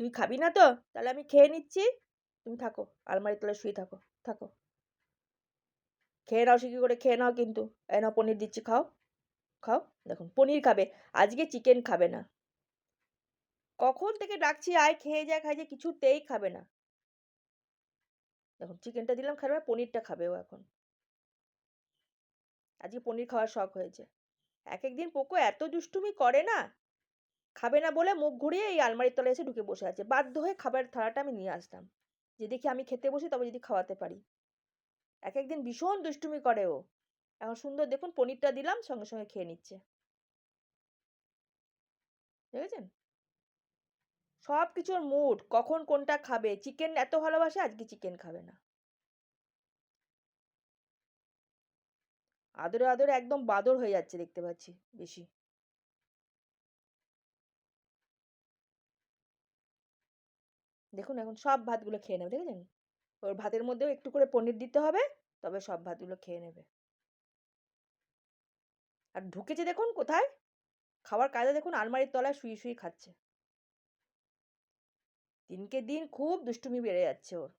তুই খাবি না তো? তাহলে আমি খেয়ে নিচ্ছি। তুমি থাকো, আলমারির তলায় শুয়ে থাকো থাকো। খেয়ে নাও সে কী করে খেয়ে নাও কিন্তু। এই নাও, পনির দিচ্ছি, খাও খাও, দেখুন, পনির খাবে, আজকে চিকেন খাবে না। কখন থেকে ডাকছি, আয়, খেয়ে যা, খাই যে, কিছুতেই খাবে না। দেখুন, চিকেনটা দিলাম, খাবে পনিরটা খাবে ও এখন। আজকে পনির খাওয়ার শখ হয়েছে। এক একদিন পোকো এত দুষ্টুমি করে না? খাবে না বলে মুখ ঘুরিয়ে এই আলমারির তলায় এসে ঢুকে বসে আছে। বাধ্য হয়ে খাবারের থালাটা আমি নিয়ে আসতাম যে দেখি আমি খেতে বসি তবে যদি খাওয়াতে পারি। এক একদিন ভীষণ দুষ্টুমি করে ও। এখন সুন্দর দেখুন, পনিরটা দিলাম, সঙ্গে সঙ্গে খেয়ে নিচ্ছে। দেখেছেন? সব কিছুর মুড, কখন কোনটা খাবে, চিকেন এত ভালোবাসে, আজকে চিকেন খাবে না। আদরে আদরে একদম বাদর হয়ে যাচ্ছে দেখতে পাচ্ছি, বেশি। দেখুন এখন সব ভাতগুলো খেয়ে নেবে, দেখেছেন? ওর ভাতের মধ্যেও একটু করে পনির দিতে হবে, তবে সব ভাতগুলো খেয়ে নেবে। আর ঢুকেছে দেখুন কোথায়? খাওয়ার কাজে দেখুন আলমারির তলায় শুয়ে শুয়ে খাচ্ছে। দিনকে দিন খুব দুষ্টুমি বেড়ে যাচ্ছে ওর।